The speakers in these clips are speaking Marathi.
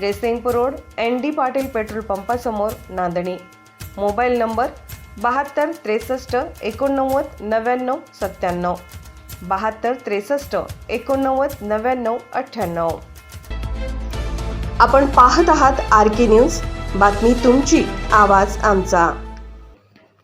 Jaysingpur road N D Patil petrol पंपासमोर Nandani. Mobile number बहात्तर त्रेसष्ट एकोणनव्वद नव्याण्णव सत्त्याण्णव. बहात्तर त्रेसष्ट एकोणनव्वद नव्याण्णव अठ्ठ्याण्णव. आपण पाहत आहात आर के न्यूज. बातमी तुमची आवाज आमचा.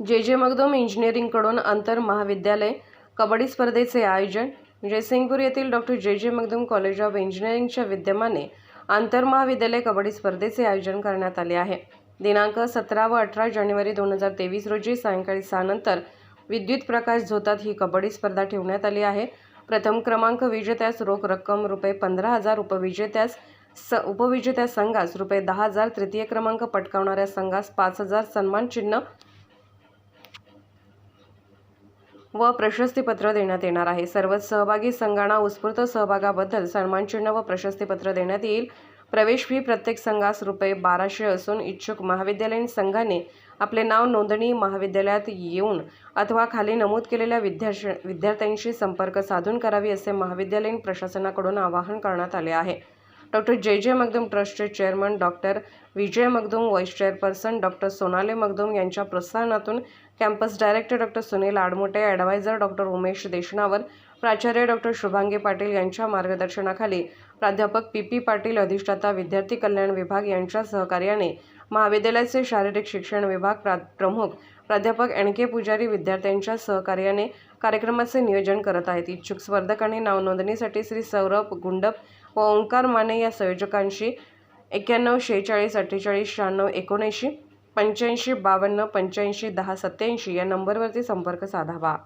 जे जे मगदुम इंजिनिअरिंगकडून आंतर महाविद्यालय कबड्डी स्पर्धेचे आयोजन. जयसिंगपूर येथील डॉक्टर जे जे मगदुम कॉलेज ऑफ इंजिनिअरिंगच्या विद्यमाने आंतर महाविद्यालय कबड्डी स्पर्धेचे आयोजन करण्यात आले आहे. दिनांक सतरा व अठरा जानेवारी दोन हजार तेवीस रोजी सायंकाळी सहानंतर विद्युत प्रकाश झोतात ही कबड्डी स्पर्धा ठेवण्यात आली आहे. प्रथम क्रमांक विजेत्यास रोख रक्कम रुपये पंधरा हजार उपविजेत्यास स उपविजेत्या संघास रुपये दहा हजार तृतीय क्रमांक पटकावणाऱ्या संघास पाच हजार सन्मान व प्रशस्तीपत्र देण्यात येणार आहे. सर्व सहभागी संघांना उत्स्फूर्त सहभागाबद्दल सन्मानचिन्ह व प्रशस्तीपत्र देण्यात येईल. प्रवेश फी प्रत्येक संघास रुपये बाराशे असून इच्छुक महाविद्यालयीन संघाने आपले नाव नोंदणी महाविद्यालयात येऊन अथवा खाली नमूद केलेल्या विद्यार्थी विद्यार्थ्यांशी संपर्क साधून करावी असे महाविद्यालयीन प्रशासनाकडून आवाहन करण्यात आले आहे. डॉक्टर जे जे मगदूम ट्रस्टचे chairman doctor Vijay Magdum vice chairperson doctor Sonali Magdum यांच्या प्रोत्साहनातून campus director doctor Sunil Admote adviser doctor Umesh Deshnawar प्राचार्य डॉक्टर शुभांगी पाटील यांच्या मार्गदर्शनाखाली प्राध्यापक पी पी पाटील अधिष्ठाता विद्यार्थी कल्याण विभाग यांच्या सहकार्याने महाविद्यालयाचे शारीरिक शिक्षण विभाग प्रा प्रमुख प्राध्यापक एन के पुजारी विद्यार्थ्यांच्या सहकार्याने कार्यक्रमाचे नियोजन करत आहेत. इच्छुक स्पर्धकांनी नावनोंदणीसाठी श्री सौरभ गुंडप व ओंकार माने या संयोजकांशी एक्क्याण्णव शेहेचाळीस अठ्ठेचाळीस शहाण्णव एकोणऐंशी पंच्याऐंशी बावन्न पंच्याऐंशी दहा सत्याऐंशी या नंबरवरती संपर्क साधावा.